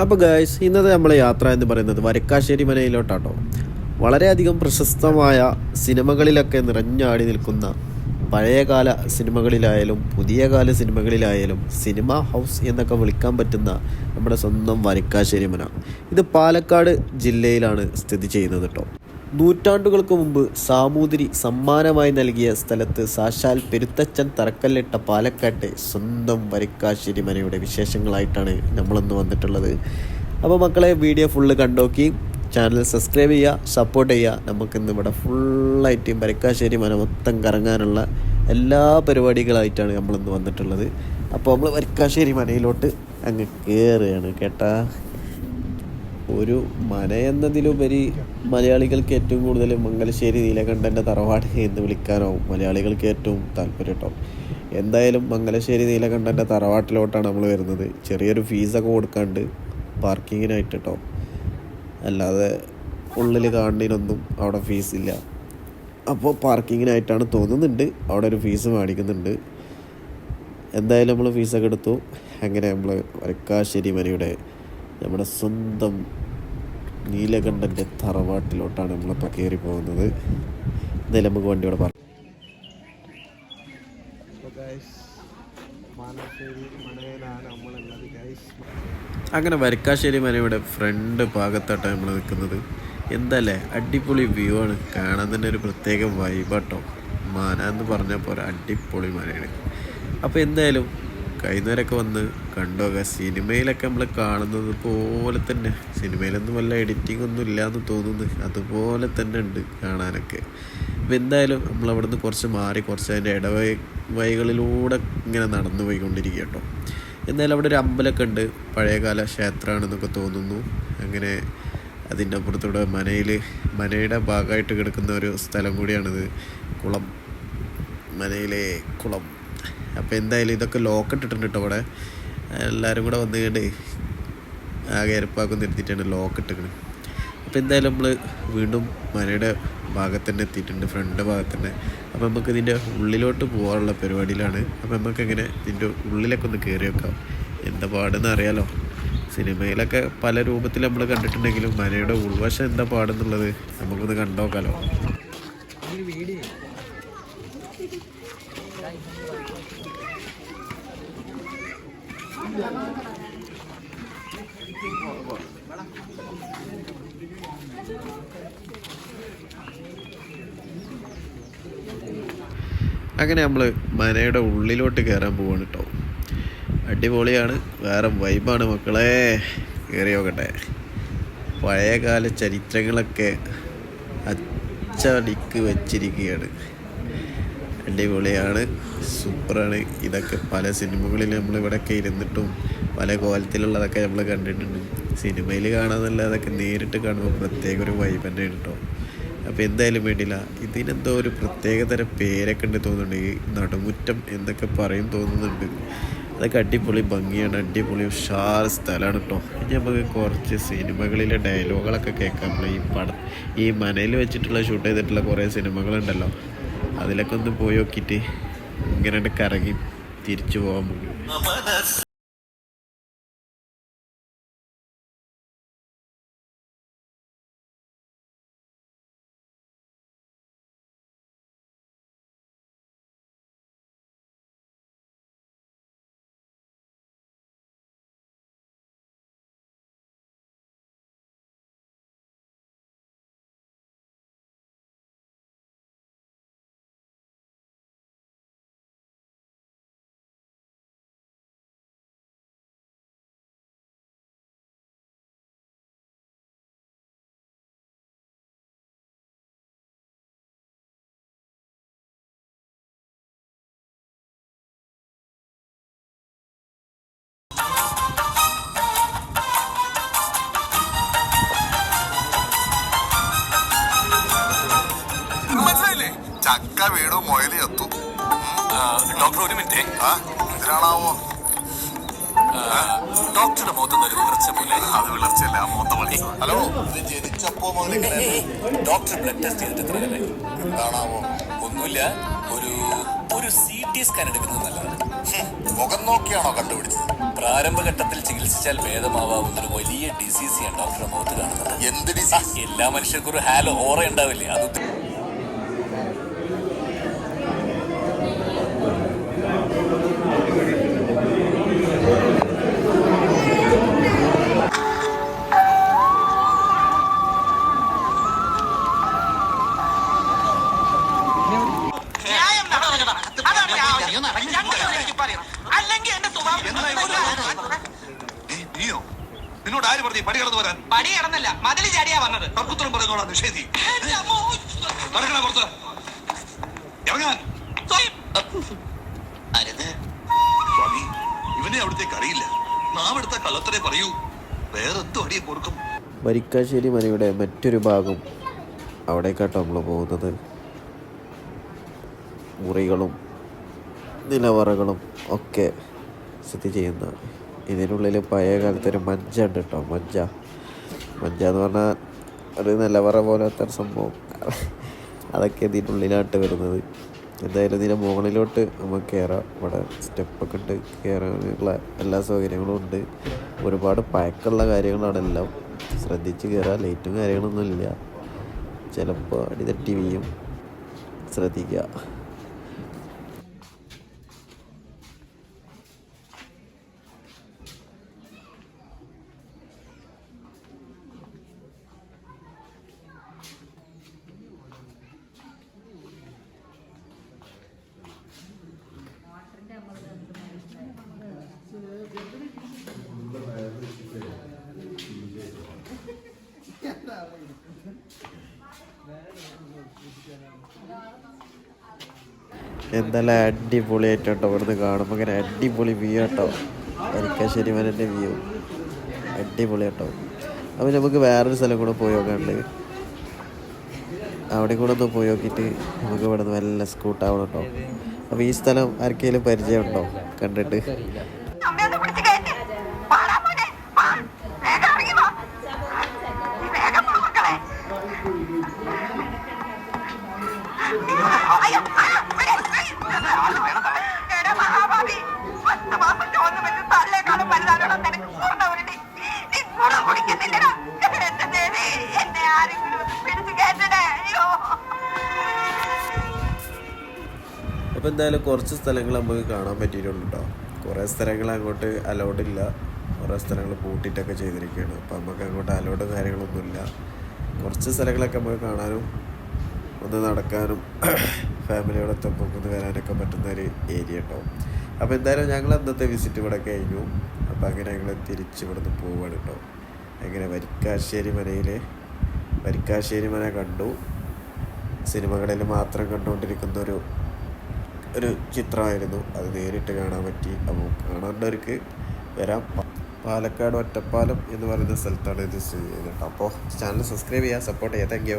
അപ്പോൾ ഗായ്സ് ഇന്നത്തെ നമ്മളെ യാത്ര എന്ന് പറയുന്നത് വരക്കാശ്ശേരി മനയിലോട്ടാട്ടോ. വളരെയധികം പ്രശസ്തമായ സിനിമകളിലൊക്കെ നിറഞ്ഞാടി നിൽക്കുന്ന പഴയകാല സിനിമകളിലായാലും പുതിയ കാല സിനിമകളിലായാലും സിനിമ ഹൗസ് എന്നൊക്കെ വിളിക്കാൻ പറ്റുന്ന നമ്മുടെ സ്വന്തം വരക്കാശ്ശേരി മന. ഇത് പാലക്കാട് ജില്ലയിലാണ് സ്ഥിതി ചെയ്യുന്നത് കേട്ടോ നൂറ്റാണ്ടുകൾക്ക് മുമ്പ് സാമൂതിരി സമ്മാനമായി നൽകിയ സ്ഥലത്ത് സാക്ഷാൽ പെരുത്തച്ഛൻ തറക്കല്ലിട്ട പാലക്കാട്ടെ സ്വന്തം വരിക്കാശ്ശേരി മനയുടെ വിശേഷങ്ങളായിട്ടാണ് നമ്മളിന്ന് വന്നിട്ടുള്ളത്. അപ്പോൾ മക്കളെ വീഡിയോ ഫുള്ള് കണ്ടോക്കി. ചാനൽ സബ്സ്ക്രൈബ് ചെയ്യുക സപ്പോർട്ട് ചെയ്യുക. നമുക്കിന്ന് ഇവിടെ ഫുള്ളായിട്ടും വരക്കാശ്ശേരി മന മൊത്തം കറങ്ങാനുള്ള എല്ലാ പരിപാടികളായിട്ടാണ് നമ്മളിന്ന് വന്നിട്ടുള്ളത്. അപ്പോൾ നമ്മൾ വരക്കാശ്ശേരി മനയിലോട്ട് അങ്ങ് കയറുകയാണ് കേട്ടാ. ഒരു മന എന്നതിലുപരി മലയാളികൾക്ക് ഏറ്റവും കൂടുതൽ മംഗലശ്ശേരി നീലകണ്ഠന്റെ തറവാട് എന്ന് വിളിക്കാനാവും മലയാളികൾക്ക് ഏറ്റവും താല്പര്യം കേട്ടോ. എന്തായാലും മംഗലശ്ശേരി നീലകണ്ഠന്റെ തറവാട്ടിലോട്ടാണ് നമ്മൾ വരുന്നത്. ചെറിയൊരു ഫീസൊക്കെ കൊടുക്കാണ്ട് പാർക്കിങ്ങിനായിട്ട് കേട്ടോ. അല്ലാതെ ഉള്ളിൽ കാണുന്നതിനൊന്നും അവിടെ ഫീസില്ല അപ്പോൾ പാർക്കിങ്ങിനായിട്ടാണ് തോന്നുന്നുണ്ട്. അവിടെ ഒരു ഫീസ് മേടിക്കുന്നുണ്ട്. എന്തായാലും നമ്മൾ ഫീസൊക്കെ എടുത്തു. അങ്ങനെ നമ്മൾ വരക്കാശ്ശേരി മനയുടെ നമ്മുടെ സ്വന്തം നീലകണ്ഠന്റെ തറവാട്ടിലോട്ടാണ് നമ്മളിപ്പോൾ കയറി പോകുന്നത്. എന്തായാലും നമുക്ക് വണ്ടിയോടെ പറഞ്ഞു അങ്ങനെ വരക്കാശ്ശേരി മനയുടെ ഫ്രണ്ട് ഭാഗത്തായിട്ടാണ് നമ്മൾ നിൽക്കുന്നത് എന്തല്ലേ? അടിപൊളി വ്യൂ ആണ്. കാണാൻ തന്നെ ഒരു പ്രത്യേക വൈബാട്ടോ മാന എന്ന് പറഞ്ഞാൽ പോലെ അടിപൊളി മനയാണ് അപ്പോൾ എന്തായാലും കൈനേരമൊക്കെ വന്ന് കണ്ടോക സിനിമയിലൊക്കെ നമ്മൾ കാണുന്നത് പോലെ തന്നെ. സിനിമയിലൊന്നും വല്ല എഡിറ്റിംഗ് ഒന്നും ഇല്ലയെന്ന് തോന്നുന്നു. അതുപോലെ തന്നെ ഉണ്ട് കാണാനൊക്കെ. അപ്പോൾ എന്തായാലും നമ്മൾ അവിടെ നിന്ന് കുറച്ച് മാറി കുറച്ച് അതിന്റെ ഇടവഴി വഴികളിലൂടെ ഇങ്ങനെ നടന്നു പോയിക്കൊണ്ടിരിക്കുക കേട്ടോ എന്തായാലും അവിടെ ഒരു അമ്പലമൊക്കെ ഉണ്ട്. പഴയകാല ക്ഷേത്രമാണെന്നൊക്കെ തോന്നുന്നു. അങ്ങനെ അതിന്റെ അപ്പുറത്തൂടെ മനയിൽ മനയുടെ ഭാഗമായിട്ട് കിടക്കുന്ന ഒരു സ്ഥലം കൂടിയാണിത്. കുളം. മനയിലെ കുളം. അപ്പോൾ എന്തായാലും ഇതൊക്കെ ലോക്ക് ഇട്ടിട്ടുണ്ട് കേട്ടോ ഇവിടെ. എല്ലാവരും കൂടെ വന്നു കണ്ടേ ആകെ എരപ്പാക്കും നിർത്തിയിട്ടാണ് ലോക്ക് ഇട്ടിരിക്കുന്നത് അപ്പോൾ എന്തായാലും നമ്മൾ വീണ്ടും മനയുടെ ഭാഗത്ത് തന്നെ എത്തിയിട്ടുണ്ട് ഫ്രണ്ട് ഭാഗത്ത് തന്നെ അപ്പോൾ നമുക്ക് ഇതിന്റെ ഉള്ളിലോട്ട് പോകാനുള്ള പരിപാടിയിലാണ്. അപ്പോൾ നമുക്ക് എങ്ങനെ ഇതിന്റെ ഉള്ളിലൊക്കെ ഒന്ന് കയറി വെക്കാം. എന്താ പാടെന്ന് അറിയാലോ. സിനിമയിലൊക്കെ പല രൂപത്തിൽ നമ്മൾ കണ്ടിട്ടുണ്ടെങ്കിലും മനയുടെ ഉൾവശം എന്താ പാടെന്നുള്ളത് നമുക്കൊന്ന് കണ്ടോക്കാലോ. അങ്ങനെ നമ്മൾ മനയുടെ ഉള്ളിലോട്ട് കയറാൻ പോവാണ് കേട്ടോ അടിപൊളിയാണ് വേറെ വൈബാണ് മക്കളെ. കയറി നോക്കട്ടെ. പഴയകാല ചരിത്രങ്ങളൊക്കെ അച്ചടിക്ക് വെച്ചിരിക്കുകയാണ്. അടിപൊളിയാണ്. സൂപ്പറാണ്. ഇതൊക്കെ പല സിനിമകളിൽ നമ്മളിവിടെയൊക്കെ ഇരുന്നിട്ടും പല കോലത്തിലുള്ളതൊക്കെ നമ്മൾ കണ്ടിട്ടുണ്ട്. സിനിമയിൽ കാണാന്നല്ലാതൊക്കെ നേരിട്ട് കാണുമ്പോൾ പ്രത്യേക ഒരു വൈബ് തന്നെ കേട്ടോ അപ്പോൾ എന്തായാലും വേണ്ടില്ല. ഇതിനെന്തോ ഒരു പ്രത്യേകതരം പേരൊക്കെ ഉണ്ട് തോന്നുന്നുണ്ട്. നടുമുറ്റം എന്നൊക്കെ പറയും തോന്നുന്നുണ്ട്. അതൊക്കെ അടിപൊളി ഭംഗിയാണ്. അടിപൊളി ഉഷാർ സ്ഥലമാണ് കേട്ടോ ഇനി നമുക്ക് കുറച്ച് സിനിമകളിലെ ഡയലോഗുകളൊക്കെ കേൾക്കാം. ഈ പടം ഈ മനയിൽ വെച്ചിട്ടുള്ള ഷൂട്ട് ചെയ്തിട്ടുള്ള കുറേ സിനിമകളുണ്ടല്ലോ. അതിലൊക്കെ ഒന്ന് പോയി നോക്കിയിട്ട് ഇങ്ങനെ കറങ്ങി തിരിച്ചു പോകാൻ നമുക്ക് ചക്ക വീണു മുയൽ ചത്തു ഡോക്ടർ ഒരു മിനിറ്റ്. എന്തിനാണാവോ? ഡോക്ടറുടെ മുഖത്ത് ഒരു വിളർച്ച പോലെ അത് വിളർച്ചയല്ല ആ മോത്ത വളി ഹലോ? ഇത് ജനിച്ചപ്പോ മുതൽ ഡോക്ടർ ബ്ലഡ് ടെസ്റ്റ് ചെയ്തിട്ട്? എന്താണാവോ? ഒന്നുമില്ല ഒരു ഒരു സി ടി സ്കാൻ എടുക്കുന്നത് നല്ലതാണ്. മുഖം നോക്കിയാണോ കണ്ടുപിടിച്ചത്? പ്രാരംഭഘട്ടത്തിൽ ചികിത്സിച്ചാൽ ഭേദമാവാവുന്ന ഒരു വലിയ ഡിസീസിയാണ് ഡോക്ടറുടെ മുഖത്ത് കാണുന്നത്. എന്ത് ഡിസീസ് എല്ലാ മനുഷ്യർക്കും ഒരു ഹാലോ ഓറ ഉണ്ടാവില്ലേ? അത് നിന്നോട് ആര് പറഞ്ഞു പടി കടന്നു വരാൻ? പടി കടന്നല്ല. മതിൽ ചാടിയാ വന്നത്. തർക്കുത്തരം പറഞ്ഞോളാം നിഷേധി. എന്റെ അമ്മോ. നടക്കണ പുറത്ത്. ഇറങ്ങാൻ. സ്വാമി ഇവനെ അവിടത്തേക്ക് അറിയില്ല. നാം എടുത്ത കള്ളത്തരെ പറയൂ. വേറെന്തോ അടിയെ കൊടുക്കും വരിക്കാശ്ശേരി മലയുടെ മറ്റൊരു ഭാഗം അവിടേക്കാട്ടോ നമ്മൾ പോകുന്നത്. മുറികളും നിലവറകളും ഒക്കെ സ്ഥിതി ചെയ്യുന്ന ഇതിനുള്ളിൽ പഴയ കാലത്ത് ഒരു മജ്ജ ഉണ്ട് കേട്ടോ മജ്ജ. മജ്ജ എന്ന് പറഞ്ഞാൽ ഒരു നിലവറ പോലത്തെ സംഭവം. അതൊക്കെ ഇതിനുള്ളിലായിട്ട് വരുന്നത്. എന്തായാലും ഇതിന്റെ മുകളിലോട്ട് നമുക്ക് കയറാം ഇവിടെ സ്റ്റെപ്പൊക്കെ ഇട്ട് കയറാനുള്ള എല്ലാ സൗകര്യങ്ങളും ഉണ്ട്. ഒരുപാട് പഴക്കമുള്ള കാര്യങ്ങളാണ് എല്ലാം. ശ്രദ്ധിച്ച് കയറാം ലൈറ്റും കാര്യങ്ങളൊന്നും ഇല്ല ചിലപ്പോൾ അടിതട്ടി വീയും. ശ്രദ്ധിക്കുക എന്തായാലും അടിപൊളിയായിട്ട് കേട്ടോ ഇവിടുന്ന് കാണുമ്പോൾ ഇങ്ങനെ അടിപൊളി വ്യൂ കേട്ടോ അരിക്കാശ്ശേരി മനന്റെ വ്യൂ അടിപൊളി കേട്ടോ അപ്പോൾ നമുക്ക് വേറൊരു സ്ഥലം കൂടെ പോയി നോക്കാണ്ട് അവിടെ കൂടെ ഒന്ന് പോയി നോക്കിയിട്ട് നമുക്ക് ഇവിടെ നിന്ന് നല്ല സ്കൂട്ടാവണം കേട്ടോ അപ്പോൾ ഈ സ്ഥലം ആർക്കെങ്കിലും പരിചയമുണ്ടോ? കണ്ടിട്ട്. അപ്പോൾ എന്തായാലും കുറച്ച് സ്ഥലങ്ങൾ നമുക്ക് കാണാൻ പറ്റിയിട്ടുണ്ട്? കേട്ടോ കുറേ സ്ഥലങ്ങൾ അങ്ങോട്ട് അലൗഡ് ഇല്ല. കുറേ സ്ഥലങ്ങൾ പൂട്ടിയിട്ടൊക്കെ ചെയ്തിരിക്കുകയാണ്. അപ്പോൾ നമുക്ക് അങ്ങോട്ട് അലൗഡ് കാര്യങ്ങളൊന്നുമില്ല. കുറച്ച് സ്ഥലങ്ങളൊക്കെ നമുക്ക് കാണാനും ഒന്ന് നടക്കാനും ഫാമിലിയോടൊപ്പം ഒന്ന് വരാനൊക്കെ പറ്റുന്ന ഒരു ഏരിയ കേട്ടോ അപ്പോൾ എന്തായാലും ഞങ്ങൾ അന്നത്തെ വിസിറ്റ് ഇവിടെ കഴിഞ്ഞു. അപ്പോൾ അങ്ങനെ ഞങ്ങൾ തിരിച്ച് ഇവിടുന്ന് പോവുകയാണ് കേട്ടോ. അങ്ങനെ വരിക്കാശ്ശേരി മനയിൽ വരിക്കാശ്ശേരി മന കണ്ടു. സിനിമകളിൽ മാത്രം കണ്ടുകൊണ്ടിരിക്കുന്ന ഒരു ഒരു ചിത്രമായിരുന്നു. അത് നേരിട്ട് കാണാൻ പറ്റി. അപ്പോൾ കാണേണ്ടവർക്ക് വരാം. പാലക്കാട് ഒറ്റപ്പാലം എന്ന് പറയുന്ന സ്ഥലത്താണ് ഇത് സ്ഥിതി ചെയ്യുന്നത്. അപ്പോൾ ചാനൽ സബ്സ്ക്രൈബ് ചെയ്യുക സപ്പോർട്ട് ചെയ്യുക. താങ്ക്